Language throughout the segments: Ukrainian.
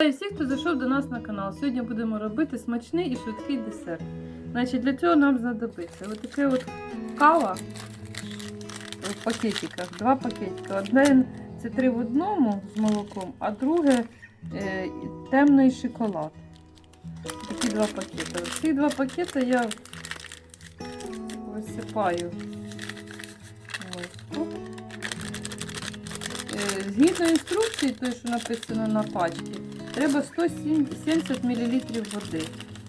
Вітаю всіх, хто зайшов до нас на канал. Сьогодні будемо робити смачний і швидкий десерт. Значить, для цього нам знадобиться отаке от кава в пакетиках, два пакетика. Одне це три в одному з молоком, а друге е, темний шоколад. Такі два пакети. Ці два пакети я висипаю в миску. Е, Згідно інструкції, той, що написано на пачці, треба 170 мл води.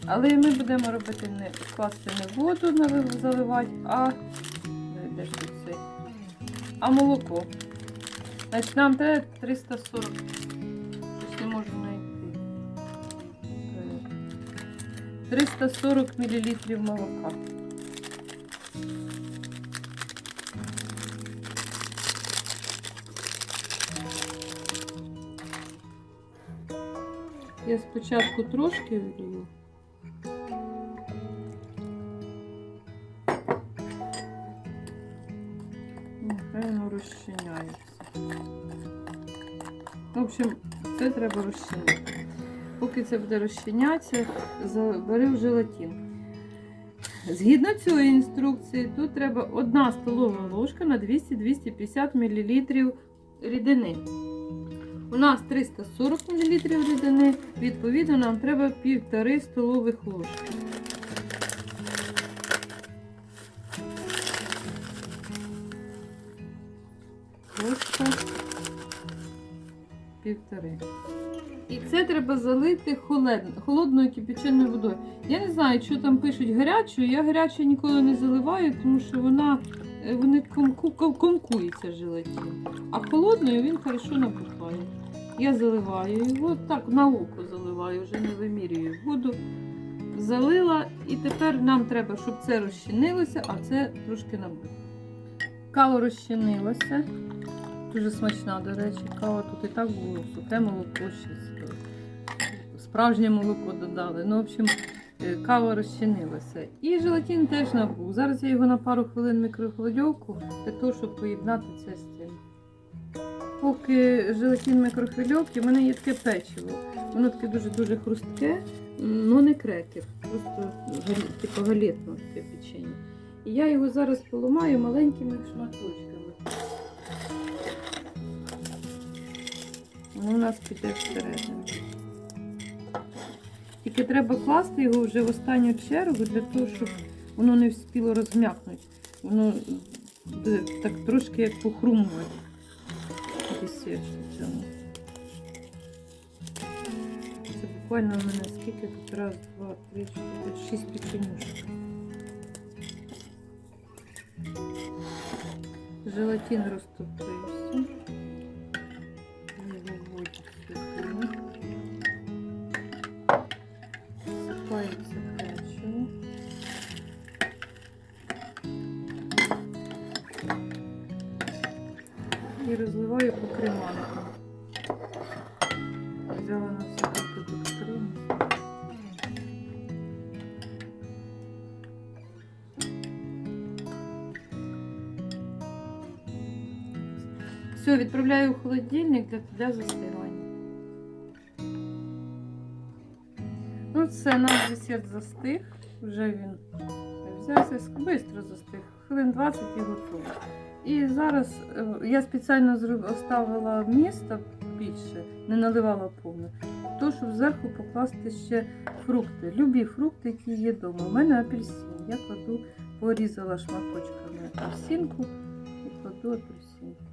Але ми будемо робити не класти не воду заливати, а, а молоко. Значить, нам треба 340. Щось не можу знайти. Е, 340 мл молока. Я спочатку трошки влію. Напевно, розчиняється. В общем, це треба розчиняти. Поки це буде розчинятися, забери в желатин. Згідно цієї інструкції, тут треба 1 столова ложка на 200-250 мл рідини. У нас 340 мл рідини, відповідно, нам треба 1,5 столових ложки. Ложка півтори. І це треба залити холодною, кипяченою водою. Я не знаю, що там пишуть гарячою. Я гарячу ніколи не заливаю, тому що вона вони комку, ком- желатин. А холодною він хорошо набухає. Я заливаю його, так на око заливаю, вже не вимірюю воду. Залила, і тепер нам треба, щоб це розчинилося, а це трошки набухло. Кава розчинилася. Дуже смачна, до речі, кава тут і так було сухе молоко ще справжнє молоко додали. Ну, в общем, кава розчинилася. І желатин теж набув. Зараз я його на пару хвилин мікрохвильовку для того, щоб поєднати це з цим. Поки желатин в мікрохвильовці, в мене є таке печиво. Воно таке дуже-дуже хрустке, ну не крекер, просто типу галетне таке печення. І я його зараз поламаю маленькими шматочками. Воно у нас піде всередину. Тільки треба класти його вже в останню чергу для того, щоб воно не вспіло розм'якнути. Воно так трошки як у цьому. Це буквально в мене скільки тут? Раз, два, три, чотири, шість печенюшок. Желатин розтопився. І розливаю по креманкам. Взяла на всякий продукт Все, відправляю в холодильник для, для застигання. Ну, це наш десерт застиг. Вже він взявся швидко застиг. Хвилин 20 і готовий. І зараз е, я спеціально оставила місто більше, не наливала повне, то щоб зверху покласти ще фрукти. Любі фрукти, які є вдома. У мене апельсин. Я кладу, порізала шматочками апельсинку і кладу апельсинку.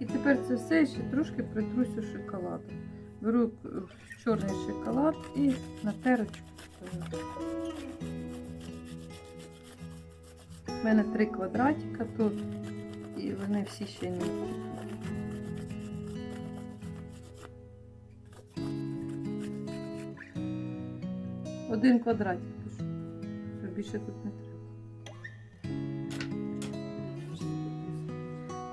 І тепер це все ще трошки притрусю шоколадом. Беру чорний шоколад і на терочку. У мене три квадратика тут, і вони всі ще не. Один квадратик пишу. Більше тут не треба.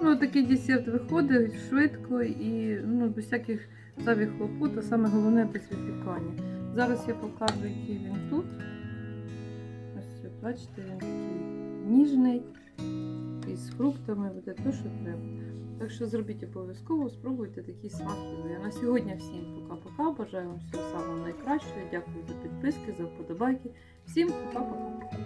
Ну, такий десерт виходить швидко і ну, без всяких зайвих хлопот, а саме головне без випікання. Зараз я покажу, який він тут. Ось, от, бачите, він такий ніжний, із фруктами, буде те, що треба. Так що зробіть обов'язково, спробуйте такий смак. А на сьогодні всім пока-пока. Бажаю вам всього самого найкращого. Дякую за підписки, за вподобайки. Всім пока-пока.